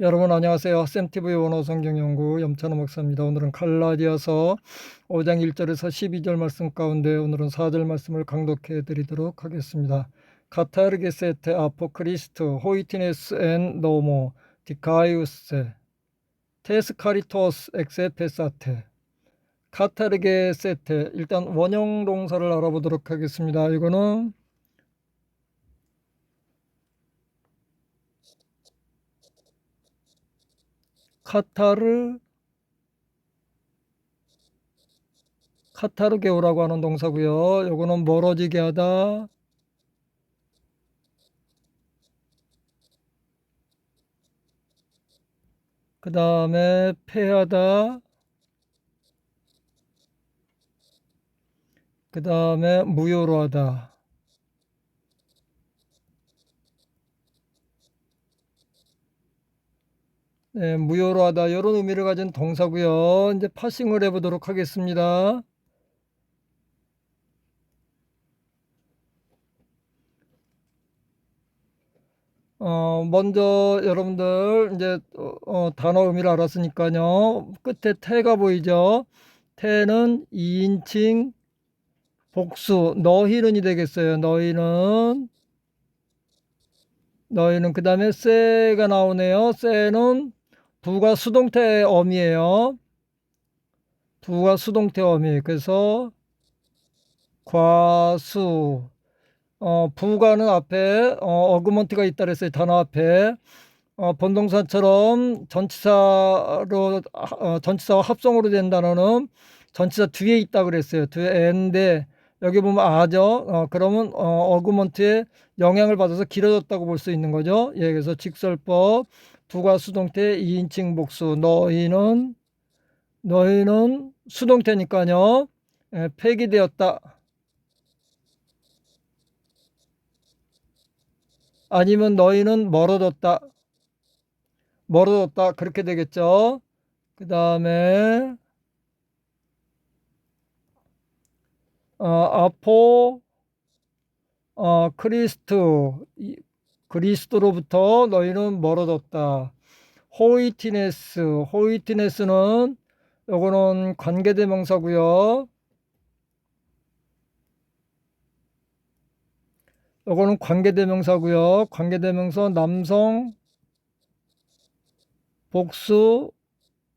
여러분 안녕하세요. 쌤TV 원어 성경 연구 염찬호 목사입니다. 오늘은 갈라디아서 5장 1절에서 12절 말씀 가운데 오늘은 4절 말씀을 강독해 드리도록 하겠습니다. 카타르게세테 아포크리스트 호이티네스 엔 노모 디카이우스 테스카리토스 엑세페사테 카타르게세테 일단 원형 동사를 알아보도록 하겠습니다. 이거는 카타르 카타르게오라고 하는 동사고요. 요거는 멀어지게 하다. 그 다음에 패하다. 그 다음에 무효로 하다. 네, 무효로 하다 이런 의미를 가진 동사고요. 이제 파싱을 해보도록 하겠습니다. 어, 먼저 여러분들 이제 어, 어, 단어 의미를 알았으니까요. 끝에 태가 보이죠? 태는 2인칭 복수 너희는이 되겠어요. 너희는 너희는 그 다음에 세가 나오네요. 세는 부가 수동태 어미예요. 부가 수동태 어미. 그래서 과수 어, 부가는 앞에 어, 어그먼트가 있다 그랬어요. 단어 앞에 어, 본동사처럼 전치사로 어, 전치사와 합성으로 된 단어는 전치사 뒤에 있다 그랬어요. 뒤에 엔데 여기 보면 아죠. 어, 그러면 어, 어그먼트에 영향을 받아서 길어졌다고 볼 수 있는 거죠. 예, 그래서 직설법 부가 수동태 2인칭 복수 너희는 너희는 수동태니까요. 예, 폐기되었다. 아니면 너희는 멀어졌다. 멀어졌다. 그렇게 되겠죠. 그 다음에 어, 아포 어, 크리스트 그리스도로부터 너희는 멀어졌다. 호이티네스 호이티네스는 요거는 관계대명사고요. 요거는 관계대명사고요. 관계대명사 남성 복수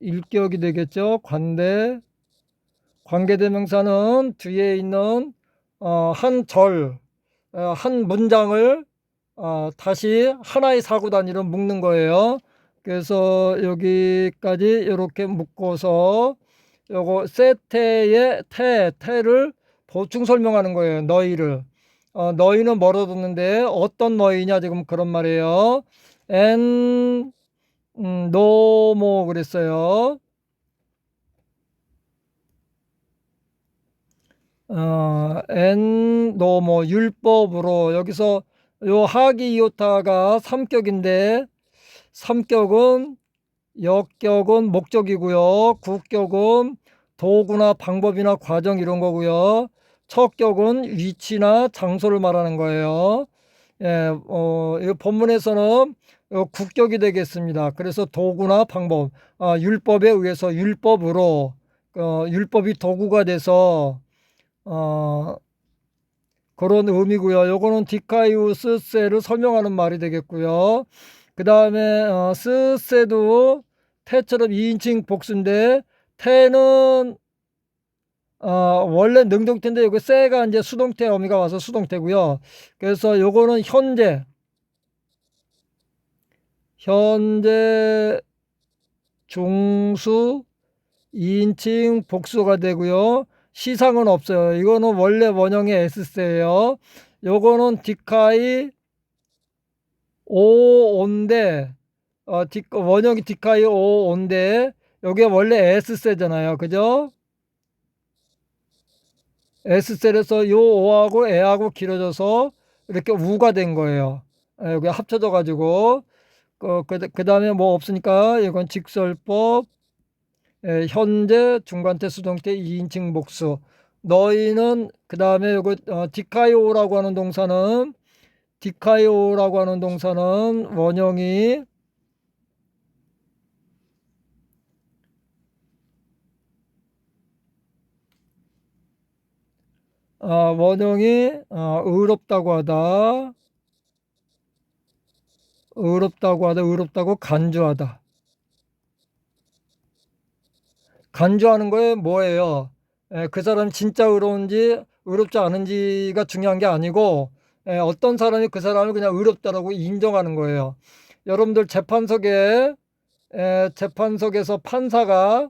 일격이 되겠죠. 관대 관계대명사는 뒤에 있는 어, 한 절, 어, 한 문장을 어, 다시 하나의 사고 단위로 묶는 거예요. 그래서 여기까지 이렇게 묶어서 요거 세태의 태, 태를 보충 설명하는 거예요. 너희를. 어, 너희는 멀어졌는데 어떤 너희냐 지금 그런 말이에요. 엔 음, 노모 그랬어요. 어, 엔 노모 율법으로 여기서 요 하기 이오타가 3격인데 3격은 역격은 목적이고요. 국격은 도구나 방법이나 과정 이런 거고요. 척격은 위치나 장소를 말하는 거예요. 예, 어, 이 본문에서는 국격이 되겠습니다. 그래서 도구나 방법, 아, 율법에 의해서 율법으로 어, 율법이 도구가 돼서 어, 그런 의미고요. 요거는 디카이우스 세를 설명하는 말이 되겠고요. 그 다음에 어, 스세도 태처럼 2인칭 복수인데 태는 어, 원래 능동태인데 여기 세가 이제 수동태 어미가 와서 수동태고요. 그래서 요거는 현재 현재 중수 2인칭 복수가 되고요. 시상은 없어요. 이거는 원래 원형의 S세예요. 요거는 디카이 오온데 어, 디, 원형이 디카이 오온데 요게 원래 S세잖아요. 그죠? S셀에서 요 O하고 A하고 길어져서 이렇게 우가 된 거예요. 여기 합쳐져 가지고 그, 그, 그 다음에 뭐 없으니까 이건 직설법 현재 중간대 수동태 2인칭 복수. 너희는 그 다음에 요거 어, 디카이오라고 하는 동사는 디카이오라고 하는 동사는 원형이 어, 원형이 어, 의롭다고 하다. 의롭다고 하다 의롭다고 간주하다. 간주하는 거에 뭐예요? 에, 그 사람이 진짜 의로운지 의롭지 않은지가 중요한 게 아니고 에, 어떤 사람이 그 사람을 그냥 의롭다라고 인정하는 거예요. 여러분들 재판석에 에, 재판석에서 판사가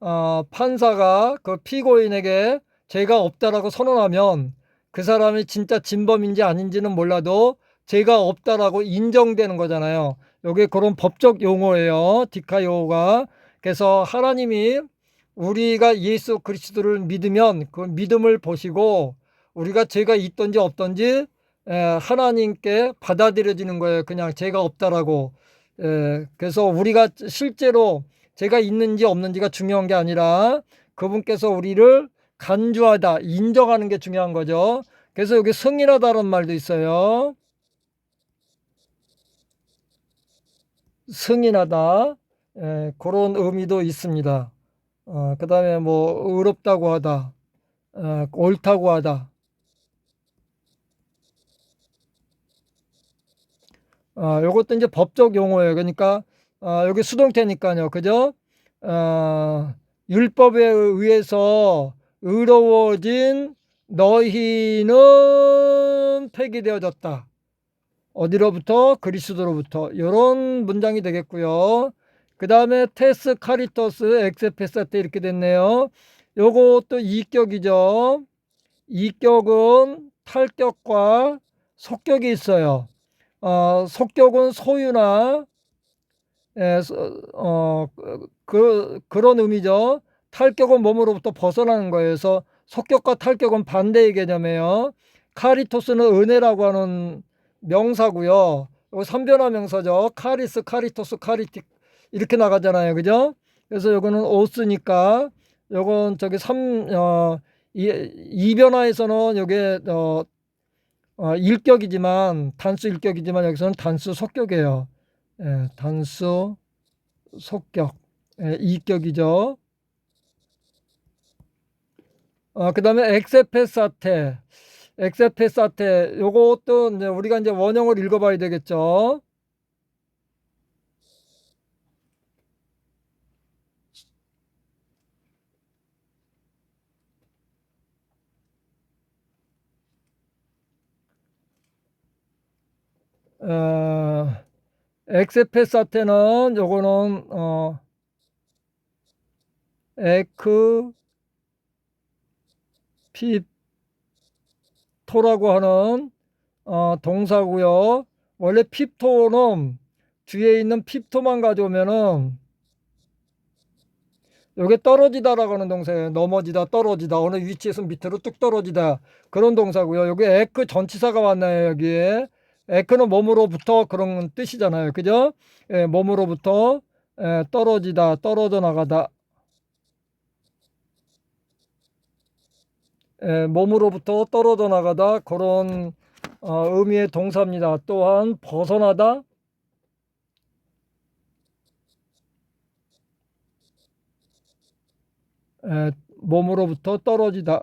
어, 판사가 그 피고인에게 죄가 없다라고 선언하면 그 사람이 진짜 진범인지 아닌지는 몰라도 죄가 없다라고 인정되는 거잖아요. 요게 그런 법적 용어예요. 디카요가. 그래서 하나님이 우리가 예수 그리스도를 믿으면 그 믿음을 보시고 우리가 죄가 있던지 없던지 에, 하나님께 받아들여지는 거예요. 그냥 죄가 없다라고. 에, 그래서 우리가 실제로 죄가 있는지 없는지가 중요한 게 아니라 그분께서 우리를 간주하다, 인정하는 게 중요한 거죠. 그래서 여기 승인하다는 말도 있어요. 승인하다. 에, 그런 의미도 있습니다. 어, 그 다음에 뭐, 의롭다고 하다, 어, 옳다고 하다. 어, 요것도 이제 법적 용어예요. 그러니까, 어, 여기 수동태니까요. 그죠? 어, 율법에 의해서 의로워진 너희는 폐기되어졌다. 어디로부터? 그리스도로부터. 이런 문장이 되겠고요. 그 다음에 테스 카리토스 엑세페사테 이렇게 됐네요. 요것도 이격이죠. 이격은 탈격과 속격이 있어요. 어, 속격은 소유나 에, 어, 그, 그런 의미죠. 탈격은 몸으로부터 벗어나는 거예요. 그래서 속격과 탈격은 반대의 개념이에요. 카리토스는 은혜라고 하는 명사고요. 선변화 명사죠. 카리스, 카리토스, 카리틱 이렇게 나가잖아요. 그죠? 그래서 요거는 오스니까 요건 저기 삼 어, 이, 이변화에서는 요게 어, 어, 일격이지만 단수 일격이지만 여기서는 단수 속격이에요. 예, 단수 속격 예, 이격이죠. 어, 그 다음에 엑세페사테 엑세페사테 요것도 이제 우리가 이제 원형을 읽어봐야 되겠죠. 어, 엑세페사테는 요거는 어, 에크 핍토라고 하는 어, 동사고요. 원래 핍토는 뒤에 있는 핍토만 가져오면은 요게 떨어지다라고 하는 동사예요. 넘어지다, 떨어지다. 어느 위치에서 밑으로 뚝 떨어지다. 그런 동사고요. 요게 에크 전치사가 왔나요, 여기에. 에크는 몸으로부터 그런 뜻이잖아요. 그죠? 예, 몸으로부터 예, 떨어지다, 떨어져 나가다. 예, 몸으로부터 떨어져 나가다 그런 어, 의미의 동사입니다. 또한 벗어나다, 예, 몸으로부터 떨어지다.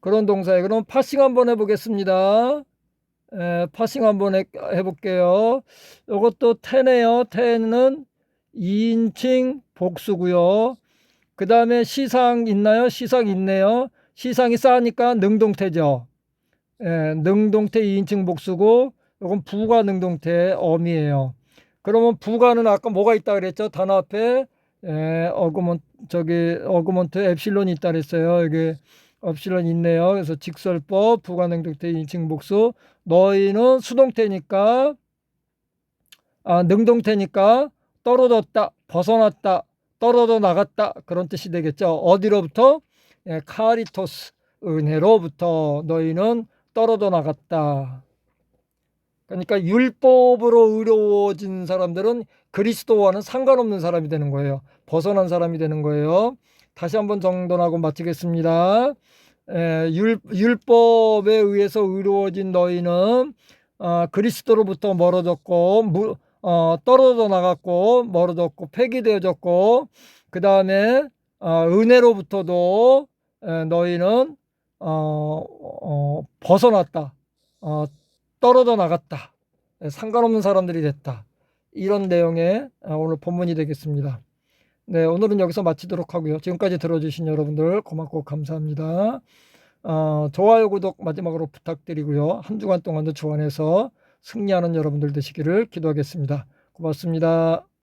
그런 동사예요. 그럼 파싱 한번 해보겠습니다. 에, 파싱 한번 해, 해볼게요. 이것도 테네요. 테는 2인칭 복수고요. 그 다음에 시상 있나요? 시상 있네요. 시상이 싸니까 능동태죠. 에, 능동태 2인칭 복수고 이건 부가 능동태 어미예요. 그러면 부가는 아까 뭐가 있다 그랬죠? 단어 앞에 에, 어그먼 저기 어그먼트 엡실론이 있다 그랬어요. 여기 업실은 있네요. 그래서 직설법, 부가능동태, 인칭 복수. 너희는 수동태니까, 아, 능동태니까 떨어졌다, 벗어났다, 떨어져 나갔다. 그런 뜻이 되겠죠. 어디로부터? 예, 카리토스, 은혜로부터 너희는 떨어져 나갔다. 그러니까 율법으로 의로워진 사람들은 그리스도와는 상관없는 사람이 되는 거예요. 벗어난 사람이 되는 거예요. 다시 한번 정돈하고 마치겠습니다. 에, 율, 율법에 의해서 의로워진 너희는 어, 그리스도로부터 멀어졌고 무, 어, 떨어져 나갔고 멀어졌고 폐기되어졌고 그 다음에 어, 은혜로부터도 에, 너희는 어, 어, 벗어났다. 어, 떨어져 나갔다. 에, 상관없는 사람들이 됐다. 이런 내용의 어, 오늘 본문이 되겠습니다. 네, 오늘은 여기서 마치도록 하고요. 지금까지 들어주신 여러분들 고맙고 감사합니다. 어, 좋아요, 구독 마지막으로 부탁드리고요. 한 주간 동안도 주 안에서 승리하는 여러분들 되시기를 기도하겠습니다. 고맙습니다.